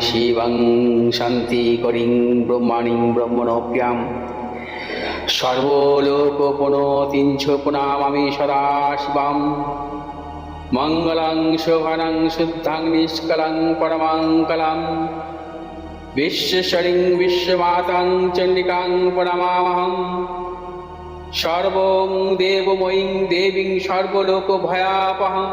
শিবং শান্তিকরিং ব্রহ্মাণীং ব্রহ্মণপ্যাম সর্বলোকোপনতিঞ্ছোপনামামি সদা শিবাম মঙ্গলং শোভনং শুদ্ধাং নিষ্কলং পরমাঙ্কলম বিশ্বেশ্বরীং বিশ্বমাতাং চণ্ডিকাং পরমামহম সর্বং দেবময়ীং দেবীং সর্বলোকভয়াপহম।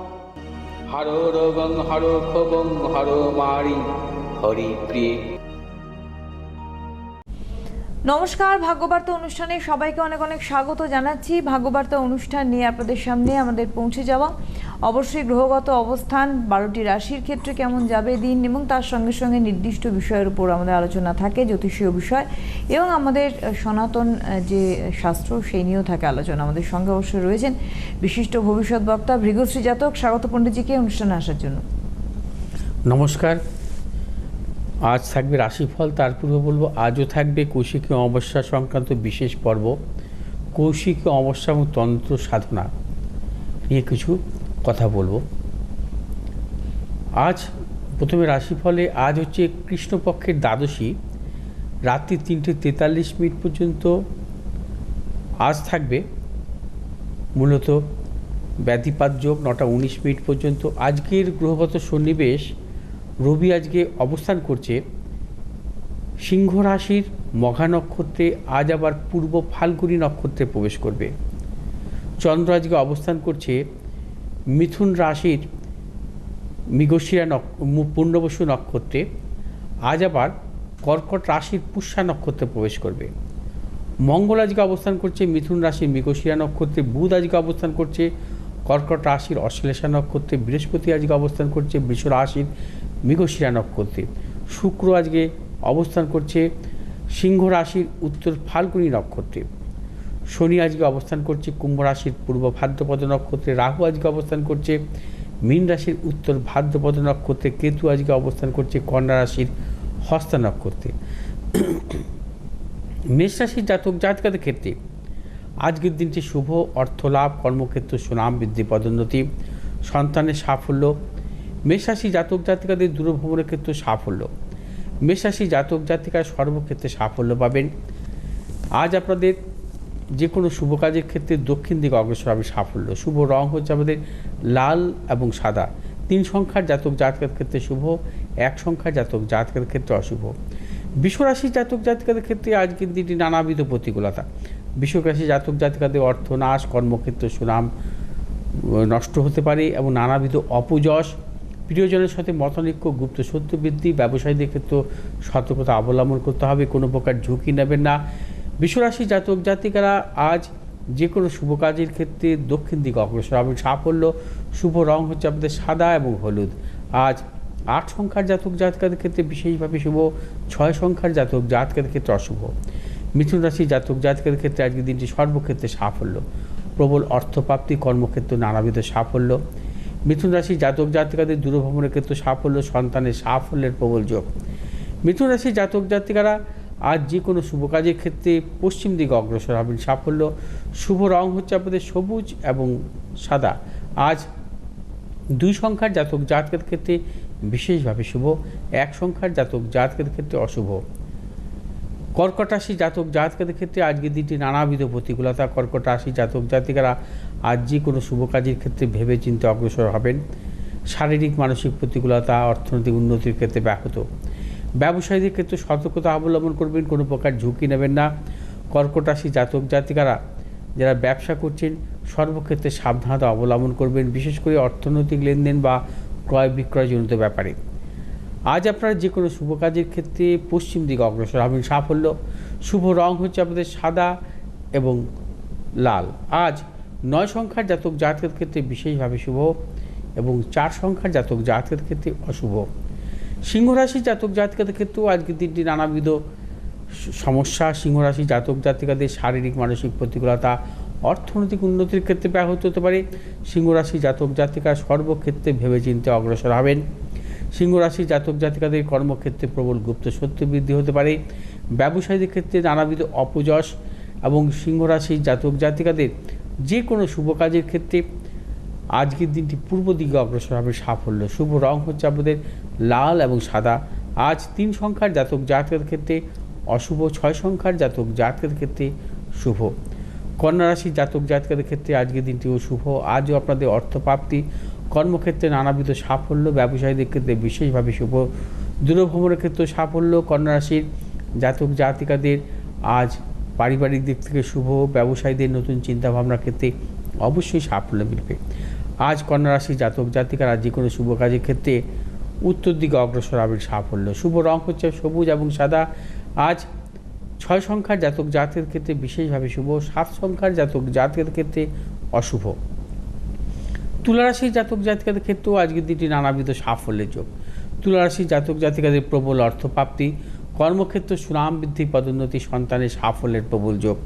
হর রোগং হর খবং হর মারি হরি প্রিয়ে। নমস্কার, ভাগ্যবার্তা অনুষ্ঠানে সবাইকে অনেক অনেক স্বাগত জানাচ্ছি। ভাগ্যবার্তা অনুষ্ঠান নিয়ে আপনাদের সামনে আমাদের পৌঁছে যাওয়া। অবশ্যই গ্রহগত অবস্থান, বারোটি রাশির ক্ষেত্রে কেমন যাবে দিন এবং তার সঙ্গে সঙ্গে নির্দিষ্ট বিষয়ের উপর আমাদের আলোচনা থাকে, জ্যোতিষীয় বিষয় এবং আমাদের সনাতন যে শাস্ত্র সেই নিয়েও থাকে আলোচনা। আমাদের সঙ্গে অবশ্যই রয়েছেন বিশিষ্ট ভবিষ্যৎ বক্তা ভৃগশ্রী জাতক স্বাগত পণ্ডিতজিকে অনুষ্ঠানে আসার জন্য। নমস্কার। আজ থাকবে রাশিফল, তার পূর্বে বলব আজও থাকবে কৌশিকী অমাবস্যা সংক্রান্ত বিশেষ পর্ব, কৌশিকী অমাবস্যা এবং তন্ত্র সাধনা নিয়ে কিছু কথা বলব। আজ প্রথমে রাশিফলে, আজ হচ্ছে কৃষ্ণপক্ষের দ্বাদশী, রাত্রি তিনটে তেতাল্লিশ মিনিট পর্যন্ত। আজ থাকবে মূলত ব্যাধিপাত যোগ নটা উনিশ মিনিট পর্যন্ত। আজকের গ্রহগত সন্নিবেশ রবি আজকে অবস্থান করছে সিংহ রাশির মঘা নক্ষত্রে, আজ আবার পূর্ব ফাল্গুনী নক্ষত্রে প্রবেশ করবে। চন্দ্র আজকে অবস্থান করছে মিথুন রাশির মৃগশিরা পূর্ণবসু নক্ষত্রে, আজ আবার কর্কট রাশির পুষ্যা নক্ষত্রে প্রবেশ করবে। মঙ্গল আজকে অবস্থান করছে মিথুন রাশির মৃগশিরা নক্ষত্রে, বুধ আজকে অবস্থান করছে কর্কট রাশির অশ্লেষা নক্ষত্রে বৃহস্পতি আজকে অবস্থান করছে বৃষ রাশির মৃগশিরা নক্ষত্রে। শুক্র আজকে অবস্থান করছে, সিংহ রাশির উত্তর ফাল্গুনী নক্ষত্রে। শনি আজকে অবস্থান করছে, কুম্ভ রাশির পূর্ব ভাদ্রপদ নক্ষত্রে। রাহু আজকে অবস্থান করছে, মীন রাশির উত্তর ভাদ্রপদ নক্ষত্রে। কেতু আজকে অবস্থান করছে, কন্যা রাশির হস্তা নক্ষত্রে। মেষ রাশির জাতক জাতকাদের ক্ষেত্রে আজকের দিনটি শুভ, অর্থলাভ, কর্মক্ষেত্র, সুনাম, বৃদ্ধি, পদোন্নতি, সন্তানের সাফল্য, মেষরাশি জাতক জাতিকাদের দূরভ্রমণের ক্ষেত্রে সাফল্য। মেষরাশি জাতক জাতিকার সর্বক্ষেত্রে সাফল্য পাবেন। আজ আপনাদের যে কোনো শুভ কাজের ক্ষেত্রে দক্ষিণ দিকে অগ্রসর হবে সাফল্য। শুভ রং হচ্ছে আমাদের লাল এবং সাদা। তিন সংখ্যার জাতক জাতকের ক্ষেত্রে শুভ, এক সংখ্যার জাতক জাতকের ক্ষেত্রে অশুভ। বিশ্বরাশি জাতক জাতিকাদের ক্ষেত্রে আজকের দিনটি নানাবিধ প্রতিকূলতা। বিশ্বরাশি জাতক জাতিকাদের অর্থনাশ কর্মক্ষেত্র সুনাম নষ্ট হতে পারে এবং নানাবিধ অপযশ। প্রিয়জনের সাথে মতানৈক্য, গুপ্ত সত্য বৃদ্ধি, ব্যবসায়ীদের ক্ষেত্রে সতর্কতা অবলম্বন করতে হবে, কোনো প্রকার ঝুঁকি নেবেন না। বিশ্বরাশি জাতক জাতিকারা আজ যে কোনো শুভ কাজের ক্ষেত্রে দক্ষিণ দিকে অগ্রসর হবেন সাফল্য, শুভ রং হচ্ছে আপনাদের সাদা এবং হলুদ। আজ আট সংখ্যার জাতক জাতকাদের ক্ষেত্রে বিশেষভাবে শুভ, ছয় সংখ্যার জাতক জাতকাদের ক্ষেত্রে অশুভ। মিথুন রাশি জাতক জাতকের ক্ষেত্রে আজকের দিনটি সর্বক্ষেত্রে সাফল্য। প্রবল অর্থপ্রাপ্তি, কর্মক্ষেত্রে নানাবিধ সাফল্য। মিথুন রাশি জাতক জাতিকাদের দূরভ্রমণের ক্ষেত্রে সাফল্য, সন্তানের সাফল্যের প্রবল যোগ। মিথুন রাশি জাতক জাতিকারা আজ যে কোনো শুভ কাজের ক্ষেত্রে পশ্চিম দিকে অগ্রসর হবেন সাফল্য। শুভ রং হচ্ছে আপনাদের সবুজ এবং সাদা। আজ দুই সংখ্যার জাতক জাতকের ক্ষেত্রে বিশেষভাবে শুভ, এক সংখ্যার জাতক জাতকের ক্ষেত্রে অশুভ। কর্কট রাশি জাতক জাতকের ক্ষেত্রে আজকের দিনটি নানাবিধ প্রতিকূলতা। কর্কট রাশি জাতক জাতিকারা আজ যে কোনো শুভ কাজের ক্ষেত্রে ভেবে চিন্তে অগ্রসর হবেন। শারীরিক, মানসিক প্রতিকূলতা, অর্থনৈতিক উন্নতির ক্ষেত্রে ব্যাহত। ব্যবসায়ীদের ক্ষেত্রে সতর্কতা অবলম্বন করবেন, কোনো প্রকার ঝুঁকি নেবেন না। কর্কট রাশি জাতক জাতিকারা যারা ব্যবসা করছেন, সর্বক্ষেত্রে সাবধানতা অবলম্বন করবেন, বিশেষ করে অর্থনৈতিক লেনদেন বা ক্রয় বিক্রয়জনিত ব্যাপারে। আজ আপনারা যে কোনো শুভ কাজের ক্ষেত্রে পশ্চিম দিকে অগ্রসর হবেন। সাফল্য, শুভ রং হচ্ছে আপনাদের সাদা এবং লাল। আজ নয় সংখ্যার জাতক জাতকের ক্ষেত্রে বিশেষভাবে শুভ এবং চার সংখ্যার জাতক জাতকের ক্ষেত্রে অশুভ। সিংহরাশি জাতক জাতকের ক্ষেত্রেও আজকের দিনটি নানাবিধ সমস্যা। সিংহরাশি জাতক জাতিকাদের শারীরিক, মানসিক প্রতিকূলতা, অর্থনৈতিক উন্নতির ক্ষেত্রে ব্যাহত হতে পারে। সিংহরাশি জাতক জাতিকা সর্বক্ষেত্রে ভেবেচিন্তে অগ্রসর হবেন। সিংহরাশি জাতক জাতিকাদের কর্মক্ষেত্রে প্রবল গুপ্ত সত্য বৃদ্ধি হতে পারে। ব্যবসায়ীদের ক্ষেত্রে নানাবিধ অপযশ এবং সিংহরাশি জাতক জাতিকাদের যে কোনো শুভ কাজের ক্ষেত্রে আজকের দিনটি পূর্ব দিকে অগ্রসর হবে সাফল্য। শুভ রং হচ্ছে আপনাদের লাল এবং সাদা। আজ তিন সংখ্যার জাতক জাতকের ক্ষেত্রে অশুভ, ছয় সংখ্যার জাতক জাতকের ক্ষেত্রে শুভ। কন্যা রাশির জাতক জাতকের ক্ষেত্রে আজকের দিনটিও শুভ। আজও আপনাদের অর্থপ্রাপ্তি কর্মক্ষেত্রে নানাবিধ সাফল্য, ব্যবসায়ীদের ক্ষেত্রে বিশেষভাবে শুভ। দূরভ্রমণের ক্ষেত্রে সাফল্য কন্যা রাশির জাতক, জাতিকাদের আজ পারিবারিক দিক থেকে শুভ, ব্যবসায়ীদের নতুন চিন্তাভাবনার ক্ষেত্রে অবশ্যই সাফল্য মিলবে। আজ কন্যা রাশি জাতক, জাতিকারা যে কোনো শুভ কাজের ক্ষেত্রে উত্তর দিকে অগ্রসর হবেন সাফল্য। শুভ রং হচ্ছে সবুজ এবং সাদা। আজ ছয় সংখ্যার জাতক, জাতের ক্ষেত্রে বিশেষভাবে শুভ। সাত সংখ্যার জাতক, জাতের ক্ষেত্রে অশুভ। তুলারাশির জাতক জাতিকাদের ক্ষেত্রেও আজকের দিনটি নানাবিধ সাফল্যের যোগ। তুলারাশি জাতক জাতিকাদের প্রবল অর্থপ্রাপ্তি, কর্মক্ষেত্র সুনাম বৃদ্ধি, পদোন্নতি, সন্তানের সাফল্যের প্রবল যোগ।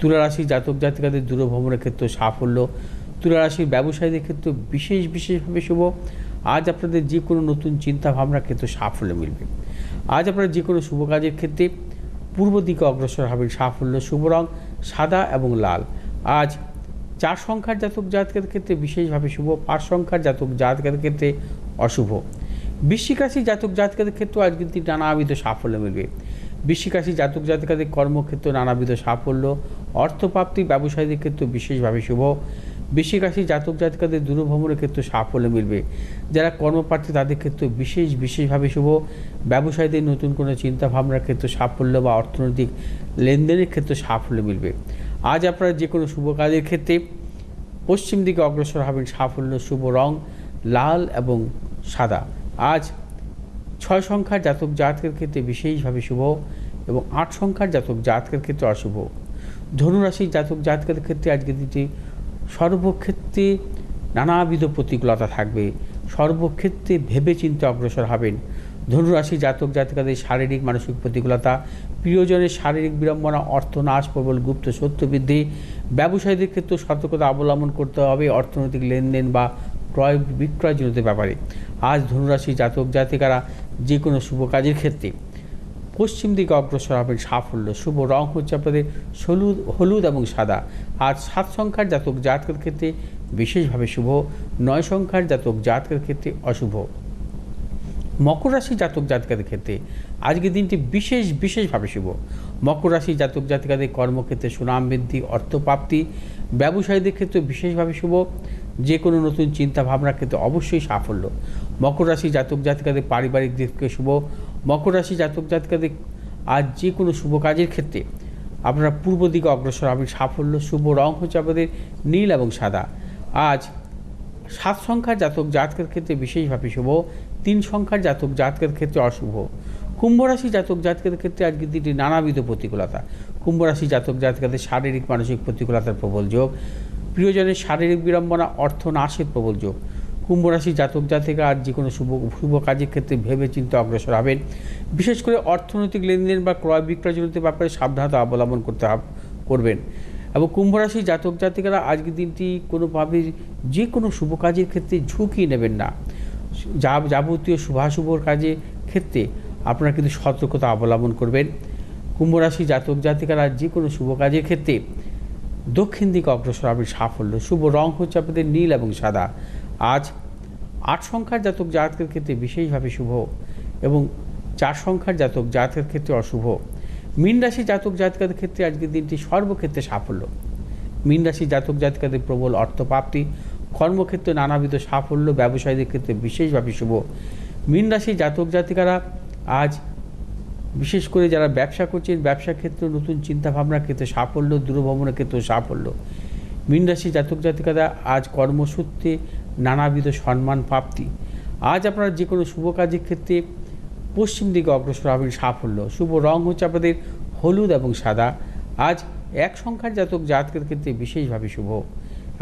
তুলারাশি জাতক জাতিকাদের দূরভ্রমণের ক্ষেত্রে সাফল্য। তুলারাশির ব্যবসায়ীদের ক্ষেত্রে বিশেষ বিশেষভাবে শুভ। আজ আপনাদের যে কোনো নতুন চিন্তা ভাবনার ক্ষেত্রে সাফল্য মিলবে। আজ আপনারা যে কোনো শুভ কাজের ক্ষেত্রে পূর্ব দিকে অগ্রসর হবেন সাফল্য, শুভ রং সাদা এবং লাল। আজ চার সংখ্যার জাতক জাতকের ক্ষেত্রে বিশেষভাবে শুভ, পাঁচ সংখ্যার জাতক জাতকের ক্ষেত্রে অশুভ। বৃশ্চিক রাশি জাতক জাতকের ক্ষেত্রে আজকের দিন নানাবিধ সাফল্য মিলবে। বৃশ্চিক রাশি জাতক জাতিকাদের কর্মক্ষেত্রে নানাবিধ সাফল্য, অর্থপ্রাপ্তি, ব্যবসায়ীদের ক্ষেত্রে বিশেষভাবে শুভ। বৃশ্চিক রাশি জাতক জাতিকাদের দূরভ্রমণের ক্ষেত্রে সাফল্য মিলবে। যারা কর্মপ্রার্থী, তাদের ক্ষেত্রে বিশেষ, বিশেষভাবে শুভ। ব্যবসায়ীদের নতুন কোনো চিন্তা ভাবনার ক্ষেত্রে সাফল্য বা অর্থনৈতিক লেনদেনের ক্ষেত্রে সাফল্য মিলবে। আজ আপনারা যে কোনো শুভ কাজের ক্ষেত্রে পশ্চিম দিকে অগ্রসর হবেন সাফল্য, শুভ রং, লাল এবং সাদা। আজ ছয় সংখ্যার জাতক জাতকের ক্ষেত্রে বিশেষভাবে শুভ এবং আট সংখ্যার জাতক জাতকের ক্ষেত্রে অশুভ। ধনুরাশির জাতক জাতকের ক্ষেত্রে আজকের দিনটি সর্বক্ষেত্রে নানাবিধ প্রতিকূলতা থাকবে। সর্বক্ষেত্রে ভেবে চিন্তে অগ্রসর হবেন। ধনুরাশি জাতক, জাতিকাদের শারীরিক, মানসিক প্রতিকূলতা, প্রিয়জনের শারীরিক বিড়ম্বনা, অর্থনাশ, প্রবল গুপ্ত সত্য বৃদ্ধি ব্যবসায়ীদের ক্ষেত্রে সতর্কতা অবলম্বন করতে হবে অর্থনৈতিক লেনদেন বা ক্রয় বিক্রয় বিক্রয়জনিত ব্যাপারে। আজ ধনুরাশি জাতক, জাতিকারা যে কোনো শুভ কাজের ক্ষেত্রে পশ্চিম দিকে অগ্রসর হবেন সাফল্য, শুভ রং হচ্ছে আপনাদের হলুদ হলুদ এবং সাদা। আর সাত সংখ্যার জাতক, জাতকের ক্ষেত্রে বিশেষভাবে শুভ, নয় সংখ্যার জাতক, জাতকের ক্ষেত্রে অশুভ। মকর রাশি জাতক জাতিকাদের ক্ষেত্রে আজকের দিনটি বিশেষ, বিশেষভাবে শুভ। মকর রাশি জাতক জাতিকাদের কর্মক্ষেত্রে সুনাম বৃদ্ধি, অর্থপ্রাপ্তি, ব্যবসায়ীদের ক্ষেত্রে বিশেষভাবে শুভ। যে কোনো নতুন চিন্তা ভাবনার ক্ষেত্রে অবশ্যই সাফল্য। মকর রাশি জাতক জাতিকাদের পারিবারিক দিক থেকে শুভ। মকর রাশি জাতক জাতিকাদের আজ যে কোনো শুভ কাজের ক্ষেত্রে আপনারা পূর্ব দিকে অগ্রসর হবেন। সাফল্য, শুভ রং হচ্ছে আপনাদের নীল এবং সাদা। আজ সাত সংখ্যার জাতক জাতকের ক্ষেত্রে বিশেষভাবে শুভ। তিন সংখ্যার জাতক জাতকের ক্ষেত্রে অশুভ। কুম্ভ রাশি জাতক জাতকের ক্ষেত্রে আজকের দিনটি নানাবিধ প্রতিকূলতা। কুম্ভ রাশি জাতক জাতকের শারীরিক, মানসিক প্রতিকূলতার প্রবল যোগ। প্রিয়জনের শারীরিক বিড়ম্বনা অর্থ নাশের প্রবল যোগ। কুম্ভ রাশি জাতক জাতিকা আর যে কোনো শুভ শুভ কাজের ক্ষেত্রে ভেবে চিন্তে অগ্রসর হবেন। বিশেষ করে অর্থনৈতিক লেনদেন বা ক্রয় বিক্রয়জনিত ব্যাপারে সাবধানতা অবলম্বন করতে করবেন। এবং কুম্ভ রাশি জাতক জাতিকারা আজকের দিনটি কোনোভাবে যে কোনো শুভ কাজের ক্ষেত্রে ঝুঁকি নেবেন না। যাবতীয় শুভাশুভর কাজের ক্ষেত্রে আপনারা কিন্তু সতর্কতা অবলম্বন করবেন। কুম্ভ রাশি জাতক, জাতিকারা যে কোনো শুভ কাজের ক্ষেত্রে দক্ষিণ দিকে অগ্রসর হবে সাফল্য। শুভ রং হচ্ছে আপনাদের নীল এবং সাদা। আজ আট সংখ্যার জাতক, জাতকের ক্ষেত্রে বিশেষভাবে শুভ এবং চার সংখ্যার জাতক, জাতকের ক্ষেত্রে অশুভ। মীন রাশি জাতক, জাতকের ক্ষেত্রে আজকের দিনটি সর্বক্ষেত্রে সাফল্য। মীন রাশি জাতক জাতকাদের প্রবল অর্থপ্রাপ্তি। কর্মক্ষেত্রে নানাবিধ সাফল্য, ব্যবসায়ীদের ক্ষেত্রে বিশেষভাবে শুভ। মীন রাশি জাতক জাতিকারা আজ বিশেষ করে যারা ব্যবসা করছেন ব্যবসা ক্ষেত্রে নতুন চিন্তাভাবনার ক্ষেত্রে সাফল্য, দূরভ্রমণের ক্ষেত্রে সাফল্য। মীন রাশি জাতক জাতিকারা আজ কর্মসূত্রে নানাবিধ সম্মান, প্রাপ্তি। আজ আপনারা যে কোনো শুভ কাজের ক্ষেত্রে পশ্চিম দিকে অগ্রসর হবেন সাফল্য। শুভ রং হচ্ছে আপনাদের হলুদ এবং সাদা। আজ এক সংখ্যার জাতক জাতকের ক্ষেত্রে বিশেষভাবে শুভ।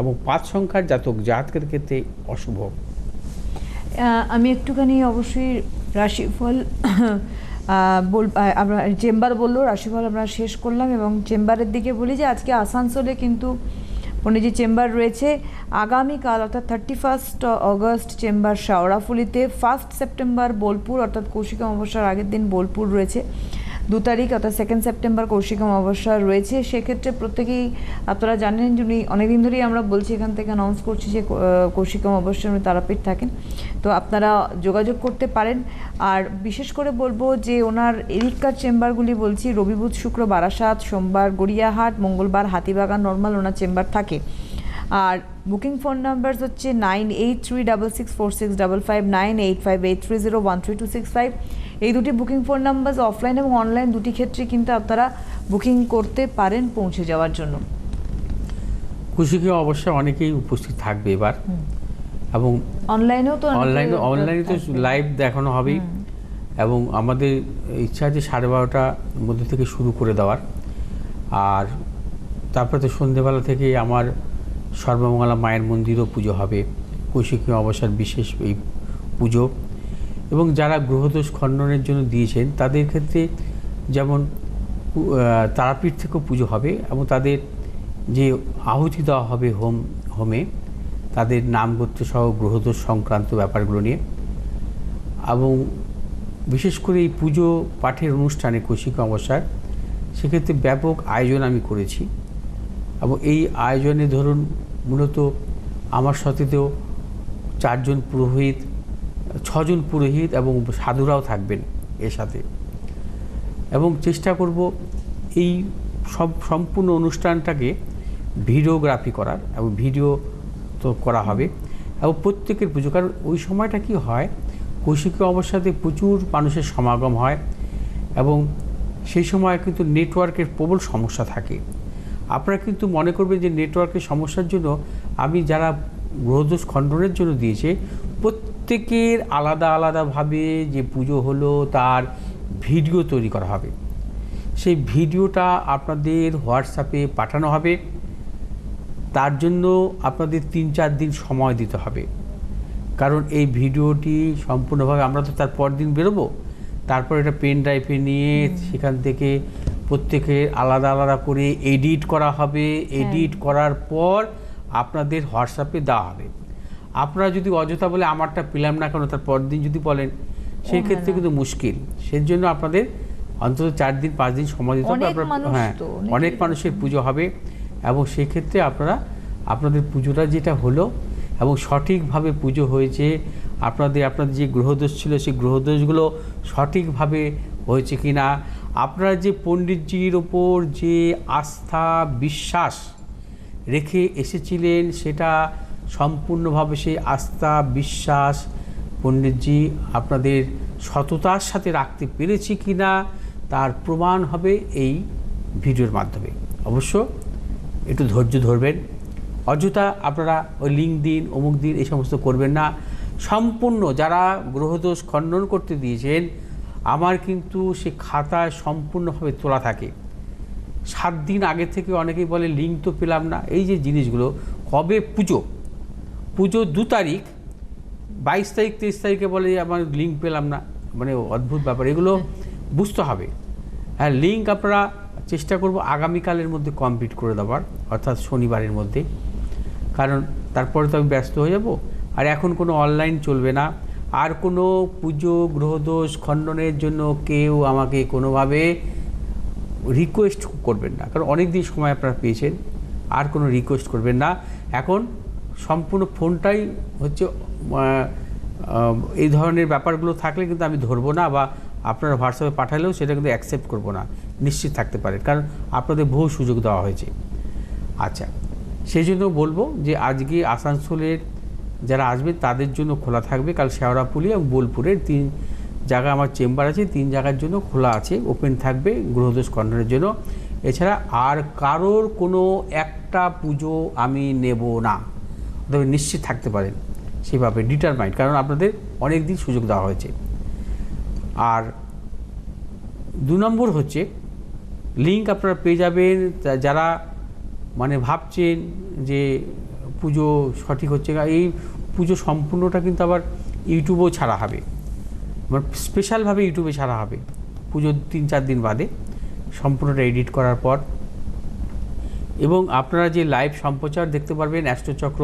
এবং পাঁচ সংখ্যার জাতক জাতকের ক্ষেত্রে অশুভ। আমি একটুখানি অবশ্যই রাশিফল বল আমরা চেম্বার বলল, রাশিফল আমরা শেষ করলাম এবং চেম্বারের দিকে বলি যে আজকে আসানসোলে কিন্তু পণ্ডিতজি চেম্বার রয়েছে। আগামীকাল অর্থাৎ থার্টি ফার্স্ট অগস্ট চেম্বার, শাওড়াফুলিতে ফার্স্ট সেপ্টেম্বর বোলপুর অর্থাৎ কৌশিক অমাবস্যার আগের দিন বোলপুর রয়েছে। দু তারিখ অর্থাৎ সেকেন্ড সেপ্টেম্বর কৌশিক অমাবস্যা রয়েছে। সেক্ষেত্রে প্রত্যেকেই আপনারা জানেন যে উনি অনেকদিন ধরেই আমরা বলছি, এখান থেকে অ্যানাউন্স করছি যে কৌশিক অমাবস্যার উনি তারাপীঠ থাকেন। তো আপনারা যোগাযোগ করতে পারেন। আর বিশেষ করে বলব যে, ওনার এদিককার চেম্বারগুলি বলছি রবি বুধ শুক্র বারাসাত, সোমবার গড়িয়াহাট, মঙ্গলবার হাতিবাগান, নর্মাল ওনার চেম্বার থাকে। আর বুকিং ফোন নাম্বার হচ্ছে nine eight three double six four six double five nine eight five eight three zero one three two six five. এই দুটি বুকিং ফোন নাম্বার অফলাইন এবং অনলাইন দুটি ক্ষেত্রে কিন্তু আপনারা বুকিং করতে পারেন পৌঁছে যাওয়ার জন্য। কুশিকে অবশ্যই অনেকেই উপস্থিত থাকবে এবার। এবং অনলাইনেও তো অনলাইনে অনলাইনে তো লাইভ দেখানো হবেই। এবং আমাদের ইচ্ছা আছে সাড়ে বারোটার মধ্যে থেকে শুরু করে দেওয়ার। আর তারপরে তো সন্ধেবেলা থেকে আমার সর্বমঙ্গলা মায়ের মন্দিরও পুজো হবে। কৌশিকী অবসর বিশেষ এই পুজো। এবং যারা গ্রহদোষ খণ্ডনের জন্য দিয়েছেন, তাদের ক্ষেত্রে যেমন তারাপীঠ থেকেও পুজো হবে এবং তাদের যে আহুতি দেওয়া হবে হোম, হোমে, তাদের নাম গোত্র সহ গ্রহদোষ সংক্রান্ত ব্যাপারগুলো নিয়ে। এবং বিশেষ করে এই পুজো পাঠের অনুষ্ঠানে কৌশিক অবসর সেক্ষেত্রে ব্যাপক আয়োজন আমি করেছি। এবং এই আয়োজনে ধরুন মূলত আমার সাথেতেও চারজন পুরোহিত, ছজন পুরোহিত এবং সাধুরাও থাকবেন এর সাথে। এবং চেষ্টা করব এই সব সম্পূর্ণ অনুষ্ঠানটাকে ভিডিওগ্রাফি করার এবং ভিডিও তো করা হবে। এবং প্রত্যেকের পুজো, কারণ ওই সময়টা কি হয় কৌশিকী অবস্থাতে প্রচুর মানুষের সমাগম হয় এবং সেই সময় কিন্তু নেটওয়ার্কের প্রবল সমস্যা থাকে। আপনারা কিন্তু মনে করবেন যে নেটওয়ার্কের সমস্যার জন্য আমি যারা গ্রহদোষ খণ্ডনের জন্য দিয়েছে, প্রত্যেকের আলাদা আলাদাভাবে যে পুজো হলো তার ভিডিও তৈরি করা হবে। সেই ভিডিওটা আপনাদের হোয়াটসঅ্যাপে পাঠানো হবে। তার জন্য আপনাদের তিন চার দিন সময় দিতে হবে। কারণ এই ভিডিওটি সম্পূর্ণভাবে আমরা তো তার পর দিন বেরোবো। তারপর এটা পেন ড্রাইভে নিয়ে সেখান থেকে প্রত্যেকের আলাদা আলাদা করে এডিট করা হবে। এডিট করার পর আপনাদের হোয়াটসঅ্যাপে দেওয়া হবে। আপনারা যদি অযথা বলে আমারটা পেলাম না কেন তার পরের দিন যদি বলেন সেই ক্ষেত্রে কিন্তু মুশকিল। সেই জন্য আপনাদের অন্তত চার দিন পাঁচ দিন সময় দিতে হবে। হ্যাঁ অনেক মানুষের পুজো হবে এবং সেক্ষেত্রে আপনারা আপনাদের পুজোটা যেটা হলো এবং সঠিকভাবে পুজো হয়েছে আপনাদের আপনাদের যে গ্রহদোষ ছিল সেই গ্রহদোষগুলো সঠিকভাবে হয়েছে কি না আপনারা যে পণ্ডিতজির ওপর যে আস্থা, বিশ্বাস রেখে এসেছিলেন, সেটা সম্পূর্ণভাবে সেই আস্থা, বিশ্বাস পণ্ডিতজি আপনাদের সততার সাথে রাখতে পেরেছি কি না, তার প্রমাণ হবে এই ভিডিওর মাধ্যমে। অবশ্য একটু ধৈর্য ধরবেন। অযথা আপনারা ওই লিঙ্ক দিন অমুক দিন এই সমস্ত করবেন না। সম্পূর্ণ যারা গ্রহদোষ খণ্ডন করতে দিয়েছেন আমার কিন্তু সে খাতায় সম্পূর্ণভাবে তোলা থাকে। সাত দিন আগে থেকে অনেকেই বলে, লিঙ্ক তো পেলাম না। এই যে জিনিসগুলো, কবে পুজো? পুজো দু তারিখ, বাইশ তারিখ, তেইশ তারিখে বলে আমার লিঙ্ক পেলাম না। মানে অদ্ভুত ব্যাপার। এগুলো বুঝতে হবে। হ্যাঁ লিঙ্ক আপনারা চেষ্টা করব আগামীকালের মধ্যে কমপ্লিট করে দেওয়ার, অর্থাৎ শনিবারের মধ্যে। কারণ তারপরে তো আমি ব্যস্ত হয়ে যাব। আর এখন কোনো অনলাইন চলবে না। আর কোনো পুজো, গ্রহদোষ খণ্ডনের জন্য কেউ আমাকে কোনোভাবে রিকোয়েস্ট করবেন না। কারণ অনেক দিন সময় আপনারা পেয়েছেন, আর কোনো রিকোয়েস্ট করবেন না। এখন সম্পূর্ণ ফোনটাই হচ্ছে এই ধরনের ব্যাপারগুলো থাকলে কিন্তু আমি ধরবো না বা আপনারা হোয়াটসঅ্যাপে পাঠালেও সেটা কিন্তু অ্যাকসেপ্ট করব না। নিশ্চিত থাকতে পারেন, কারণ আপনাদের বহু সুযোগ দেওয়া হয়েছে। আচ্ছা সেই জন্য বলব যে আজকে আসানসোলের যারা আসবে তাদের জন্য খোলা থাকবে কাল শেওড়াপুলি এবং বোলপুরের তিন জায়গা আমার চেম্বার আছে, তিন জায়গার জন্য খোলা আছে ওপেন থাকবে গ্রহদোষ কর্নারের জন্য। এছাড়া আর কারোর কোনো একটা পুজো আমি নেব না। তবে নিশ্চিত থাকতে পারেন, সেভাবে ডিটারমাইন্ড কারণ আপনাদের অনেক দিন সুযোগ দেওয়া হয়েছে। আর দু নম্বর হচ্ছে লিঙ্ক আপনারা পেয়ে যাবেন যারা মানে ভাবছেন যে পুজো সঠিক হচ্ছে এই পুজো সম্পূর্ণটা কিন্তু আবার ইউটিউবেও ছাড়া হবে। মানে স্পেশালভাবে ইউটিউবে ছাড়া হবে। পুজোর তিন চার দিন বাদে সম্পূর্ণটা এডিট করার পর। এবং আপনারা যে লাইভ সম্প্রচার দেখতে পারবেন অ্যাস্ট্রোচক্র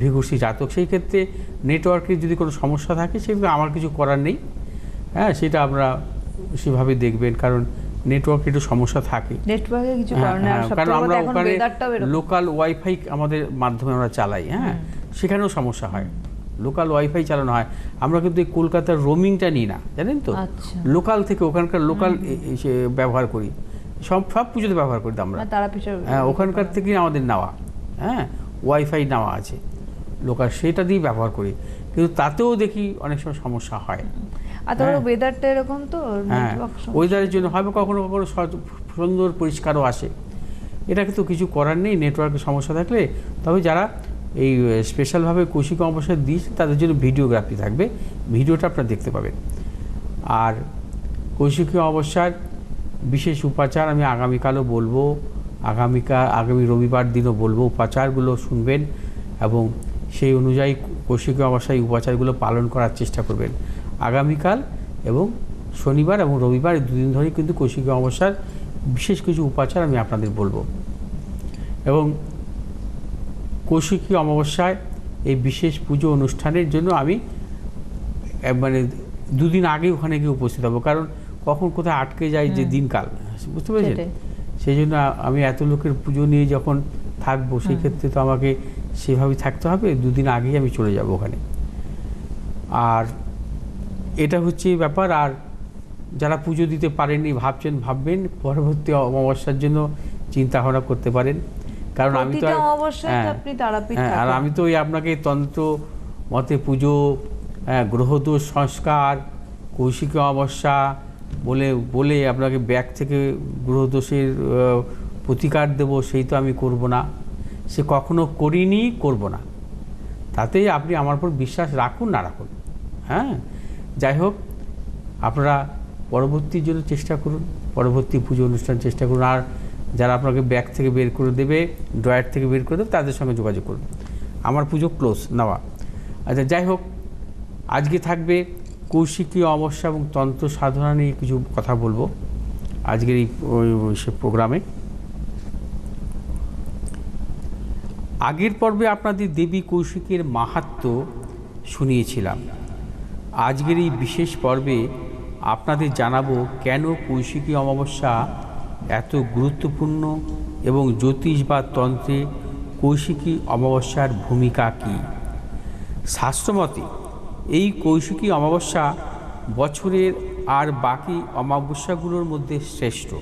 ভিঘুষি জাতক সেই ক্ষেত্রে নেটওয়ার্কের যদি কোনো সমস্যা থাকে সেগুলো আমার কিছু করার নেই। হ্যাঁ সেটা আপনারা সেভাবে দেখবেন, কারণ নেটওয়ার্কে একটু সমস্যা থাকে। নেটওয়ার্কে কিছু হ্যাঁ, কারণে হ্যাঁ, কারণ আমরা ওখানে লোকাল ওয়াইফাই আমাদের মাধ্যমে আমরা চালাই হ্যাঁ? সেখানেও সমস্যা হয়। লোকাল ওয়াইফাই চালানো হয়। আমরা কিন্তু এই কলকাতার রোমিংটা নিই না জানেন তো? আচ্ছা। লোকাল থেকে ওখানকার লোকাল ব্যবহার করি। সব সব পুজোতে ব্যবহার করি আমরা। তারাপীঠের হ্যাঁ ওখানকার থেকেই আমাদের নেওয়া হ্যাঁ? ওয়াইফাই নেওয়া আছে। লোকাল সেটা দিয়ে ব্যবহার করি। কিন্তু তাতেও দেখি অনেক সময় সমস্যা হয়। আর তারপরে হ্যাঁ। ওয়েদারটা এরকম তো হ্যাঁ। ওয়েদারের জন্য হবে কখনো কখনো সুন্দর পরিষ্কারও আসে। এটা কিন্তু কিছু করার নেই নেটওয়ার্কের সমস্যা থাকলে। তবে যারা এই স্পেশালভাবে কৌশিক অবসর দিয়েছে তাদের জন্য ভিডিওগ্রাফি থাকবে। ভিডিওটা আপনারা দেখতে পাবেন। আর কৌশিকীয় অবস্যার বিশেষ উপাচার আমি আগামীকালও বলব। আগামীকাল আগামী রবিবার দিনও বলব উপাচারগুলো শুনবেন এবং সেই অনুযায়ী কৌশিকীয় অবস্যায় উপাচারগুলো পালন করার চেষ্টা করবেন। আগামীকাল এবং শনিবার এবং রবিবার এই দুদিন ধরেই কিন্তু কৌশিকীয় অবস্যার বিশেষ কিছু উপাচার আমি আপনাদের বলব। এবং কৌশিকী অমাবস্যায় এই বিশেষ পুজো অনুষ্ঠানের জন্য আমি মানে দুদিন আগে ওখানে গিয়ে উপস্থিত হব। কারণ কখন কোথায় আটকে যায় যে দিনকাল বুঝতে পেরেছেন? সেই জন্য আমি এত লোকের পুজো নিয়ে যখন থাকব সেই ক্ষেত্রে তো আমাকে সেভাবেই থাকতে হবে। দুদিন আগেই আমি চলে যাব ওখানে। আর এটা হচ্ছে ব্যাপার। আর যারা পুজো দিতে পারেননি ভাবছেন ভাববেন পরবর্তী অমাবস্যার জন্য চিন্তা ভাবনা করতে পারেন। কারণ আমি তো আর- হ্যাঁ, হ্যাঁ, আর আমি তো ওই আপনাকে তন্ত্র মতে পুজো হ্যাঁ, গ্রহদোষ সংস্কার কৌশিক অমাবস্যা বলে বলে আপনাকে ব্যাগ থেকে গ্রহদোষের প্রতিকার দেব সেই তো আমি করব না। সে কখনো করিনি করব না। তাতেই আপনি আমার উপর বিশ্বাস রাখুন না রাখুন। হ্যাঁ যাই হোক, আপনারা পরবর্তীর জন্য চেষ্টা করুন, পরবর্তী পুজো অনুষ্ঠান চেষ্টা করুন। আর যারা আপনাকে ব্যাগ থেকে বের করে দেবে, ড্রয়ার থেকে বের করে দেবে, তাদের সঙ্গে যোগাযোগ করুন। আমার পুজো ক্লোজ, নেওয়া। আচ্ছা যাই হোক, আজকে থাকবে কৌশিকী অমাবস্যা এবং তন্ত্র সাধনা নিয়ে কিছু কথা বলব আজকের এই প্রোগ্রামে। আগের পর্বে আপনাদের দেবী কৌশিকের মাহাত্ম্য শুনিয়েছিলাম। আজকের এই বিশেষ পর্বে আপনাদের জানাব কেন কৌশিকী অমাবস্যা এত গুরুত্বপূর্ণ এবং জ্যোতিষ বা তন্ত্রে কৌশিকী অমাবস্যার ভূমিকা কী? শাস্ত্রমতে, এই কৌশিকী অমাবস্যা বছরের আর বাকি অমাবস্যাগুলোর মধ্যে শ্রেষ্ঠ।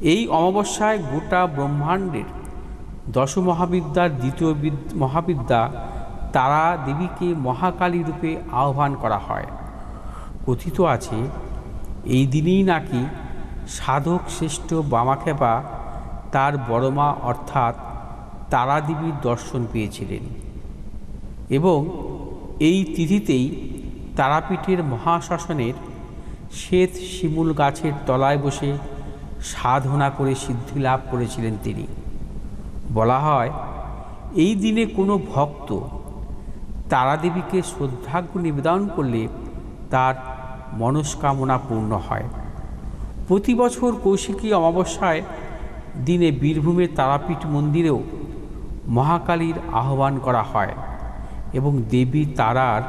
এই অমাবস্যায় গোটা ব্রহ্মাণ্ডের দশ মহাবিদ্যার দ্বিতীয় বিদ- মহাবিদ্যা তারা দেবীকে মহাকালী রূপে আহ্বান করা হয়। কথিত আছে, এই দিনেই নাকি সাধক শ্রেষ্ঠ বামাখেপা তার বড়মা অর্থাৎ তারাদেবীর দর্শন পেয়েছিলেন এবং এই তিথিতেই তারাপীঠের মহাশাসনের শ্বেত শিমুল গাছের তলায় বসে সাধনা করে সিদ্ধি লাভ করেছিলেন তিনি। বলা হয়, এই দিনে কোনো ভক্ত তারাদেবীকে শ্রদ্ধার্ঘ্য নিবেদন করলে তার মনস্কামনা পূর্ণ হয়। প্রতি বছর কৌশিকী অমাবস্যায় দিনে বীরভূমের তারাপীঠ মন্দিরেও মহাকালীর আহ্বান করা হয় এবং দেবী তারার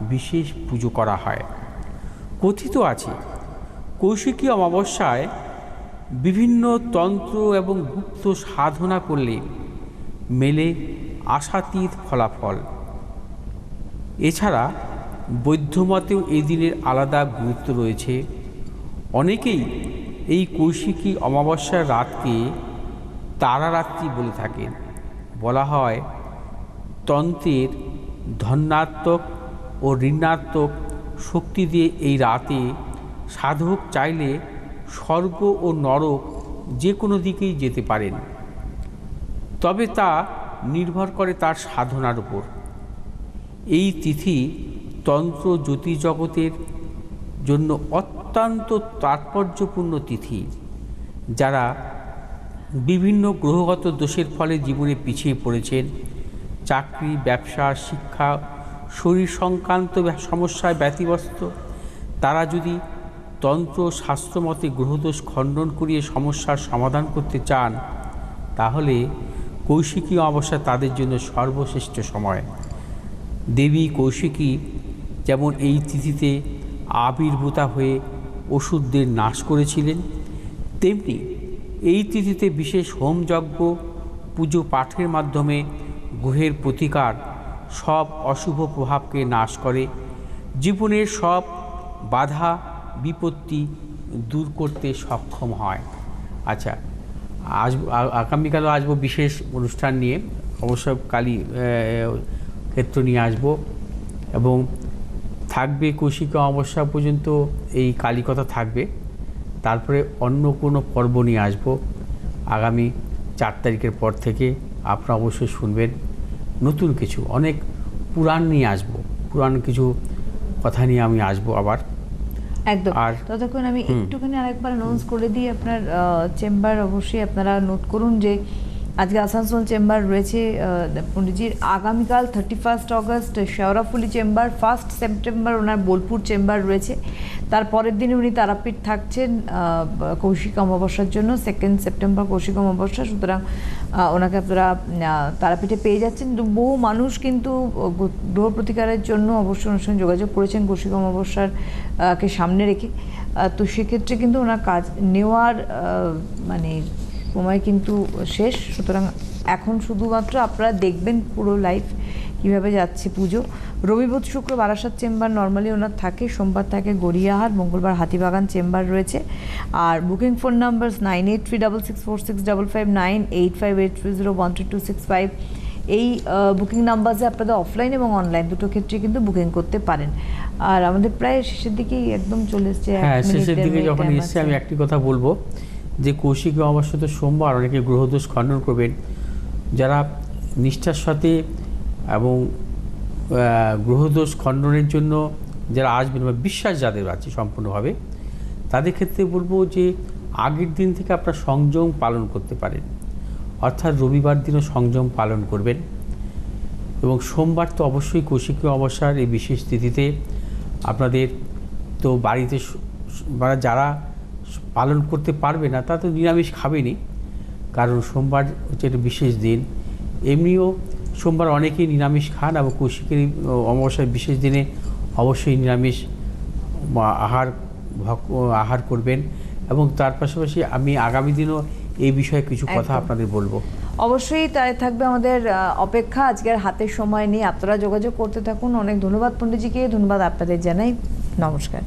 বিশেষ পুজো করা হয়। কথিত আছে, কৌশিকী অমাবস্যায় বিভিন্ন তন্ত্র এবং গুপ্ত সাধনা করলে মেলে আশাতীত ফলাফল। এছাড়া বৌদ্ধমতেও এই দিনের আলাদা গুরুত্ব রয়েছে। অনেকেই এই কৌশিকী অমাবস্যার রাতকে তারারাত্রি বলে থাকেন। বলা হয়, তন্ত্রের ধন্যাত্মক ও ঋণাত্মক শক্তি দিয়ে এই রাতে সাধক চাইলে স্বর্গ ও নরক যে কোনো দিকেই যেতে পারেন। তবে তা নির্ভর করে তার সাধনার উপর। এই তিথি তন্ত্র জ্যোতির্জগতের জন্য অত্যন্ত তাৎপর্যপূর্ণ তিথি, যারা বিভিন্ন গ্রহগত দোষের ফলে জীবনে পিছিয়ে পড়েছেন। চাকরি, ব্যবসা, শিক্ষা, শরীর সংক্রান্ত সমস্যায় ব্যতিব্যস্ত। তারা যদি তন্ত্র শাস্ত্রমতে গ্রহদোষ খণ্ডন করিয়ে সমস্যার সমাধান করতে চান, তাহলে কৌশিকী অমাবস্যা তাদের জন্য সর্বশ্রেষ্ঠ সময়। দেবী কৌশিকী যেমন এই তিথিতে আবির্ভূতা হয়ে ওষুধদের নাশ করেছিলেন, তেমনি এই তিথিতে বিশেষ হোমযজ্ঞ, পুজো পাঠের মাধ্যমে গ্রহের প্রতিকার সব অশুভ প্রভাবকে নাশ করে, জীবনের সব বাধা, বিপত্তি দূর করতে সক্ষম হয়। আচ্ছা আজ, আগামীকালও আসব বিশেষ অনুষ্ঠান নিয়ে, অবশ্য কালী ক্ষেত্র নিয়ে আসব। এবং থাকবে কৌশিকা অমাবস্যা পর্যন্ত এই কালীকথা থাকবে। তারপরে অন্য কোনো পর্ব নিয়ে আসব। আগামী চার তারিখের পর থেকে আপনারা অবশ্যই শুনবেন। নতুন কিছু অনেক পুরাণ নিয়ে আসব। পুরাণ কিছু কথা নিয়ে আমি আসব আবার। একদম। আর- ততক্ষণ আমি একটুখানি আরেকবার অ্যানাউন্স করে দিই আপনার চেম্বার অবশ্যই আপনারা নোট করুন যে আজকে আসানসোল চেম্বার রয়েছে পণ্ডিতজির আগামীকাল thirty first August Sheoraphuli chamber first September ওনার বোলপুর চেম্বার রয়েছে। তার পরের দিনে উনি তারাপীঠ থাকছেন কৌশিক অমাবস্যার জন্য সেকেন্ড সেপ্টেম্বর কৌশিক অমাবস্যা, সুতরাং ওনাকে আপনারা তারাপীঠে পেয়ে যাচ্ছেন। কিন্তু বহু মানুষ কিন্তু গ্রহ প্রতিকারের জন্য ওনার সঙ্গে যোগাযোগ করেছেন কৌশিক অমাবস্যার কে সামনে রেখে। তো সেক্ষেত্রে কিন্তু ওনার কাজ নেওয়ার মানে সময় কিন্তু শেষ। সুতরাং এখন শুধুমাত্র আপনারা দেখবেন পুরো লাইফ কীভাবে যাচ্ছে পুজো। রবিবোধ শুক্র বারাসাত চেম্বার নর্মালি ওনার থাকে সোমবার থাকে গড়িয়াহাট মঙ্গলবার হাতিবাগান চেম্বার রয়েছে। আর booking phone number nine eight three double six four six double five nine eight five eight three zero one two two six five এই বুকিং নাম্বারে আপনাদের অফলাইন এবং অনলাইন দুটো ক্ষেত্রে কিন্তু বুকিং করতে পারেন। আর আমাদের প্রায় শেষের দিকেই একদম চলে এসছে হ্যাঁ শেষের দিকে যখন এসছে আমি একটি কথা বলব। যে কৌশিক অমাবস্যা তো সোমবার অনেকে গ্রহদোষ খণ্ডন করবেন। যারা নিষ্ঠার সাথে এবং গ্রহদোষ খণ্ডনের জন্য যারা আসবেন বা বিশ্বাস যাদের আছে সম্পূর্ণভাবে, তাদের ক্ষেত্রে বলব যে আগের দিন থেকে আপনারা সংযম পালন করতে পারেন। অর্থাৎ রবিবার দিনও সংযম পালন করবেন। এবং সোমবার তো অবশ্যই কৌশিকীয় অবসর এই বিশেষ তিথিতে আপনাদের তো বাড়িতে স- যারা পালন করতে পারবে না তা তো নিরামিষ খাবেনি। কারণ সোমবার হচ্ছে একটা বিশেষ দিন। এমনিও সোমবার অনেকেই নিরামিষ খান এবং কৌশিকের অমাবস্যার বিশেষ দিনে অবশ্যই নিরামিষ আহার ভক- আহার করবেন। এবং তার পাশাপাশি আমি আগামী দিনও এই বিষয়ে কিছু কথা আপনাদের বলব। অবশ্যই তাই থাকবে আমাদের অপেক্ষা। আজকের হাতের সময় নিয়ে আপনারা যোগাযোগ করতে থাকুন। অনেক ধন্যবাদ পণ্ডিতজিকে। ধন্যবাদ আপনাদের জানাই। নমস্কার।